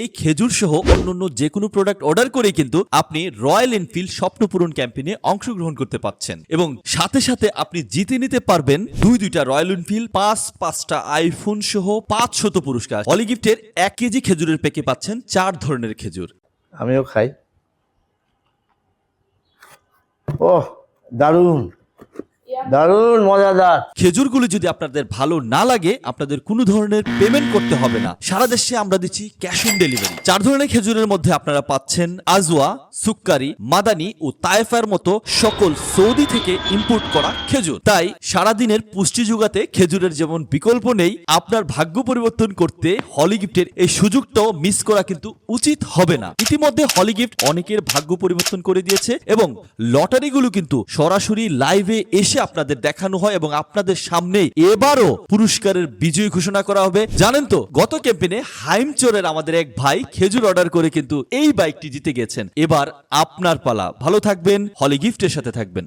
এই খেজুর সহ অন্যান্য যে কোনো প্রোডাক্ট অর্ডার করে কিন্তু আপনি রয়্যাল এনফিল্ড স্বপ্নপূরণ ক্যাম্পেইনে অংশগ্রহণ করতে পারছেন এবং সাথে সাথে আপনি জিতে নিতে পারবেন দুই দুইটা রয়্যাল এনফিল্ড পাঁচ পাঁচটা আইফোন সহ পাঁচ শত পুরস্কার। হলি গিফটের এক কেজি খেজুরের প্যাকে পাচ্ছেন চার ধরনের খেজুর। আমিও খাই। ও দারুণ। দারুণ মজাদার। খেজুরগুলো যদি আপনাদের ভালো না লাগে, আপনাদের কোনো ধরনের পেমেন্ট করতে হবে না। সারা দেশে আমরা দিচ্ছি ক্যাশ অন ডেলিভারি চার ধরনের খেজুরের মধ্যে আপনারা পাচ্ছেন আজওয়া, সুক্কারি, মাদানি ও তায়েফার মতো সকল সৌদি থেকে ইম্পোর্ট করা খেজুর। তাই সারাদিনের পুষ্টি যোগাতে খেজুরের যেমন বিকল্প নেই, আপনার ভাগ্য পরিবর্তন করতে হলি এই সুযোগটাও মিস করা কিন্তু উচিত হবে না। ইতিমধ্যে হলি অনেকের ভাগ্য পরিবর্তন করে দিয়েছে এবং লটারিগুলো কিন্তু সরাসরি লাইভে এসে আপনাদের দেখানো হয় এবং আপনাদের সামনে এবারও পুরস্কারের বিজয়ী ঘোষণা করা হবে। জানেন তো, গত ক্যাম্পেনে হাইমচোরের আমাদের এক ভাই খেজুর অর্ডার করে কিন্তু এই বাইকটি জিতে গেছেন। এবার আপনার পালা। ভালো থাকবেন, হলি গিফটের সাথে থাকবেন।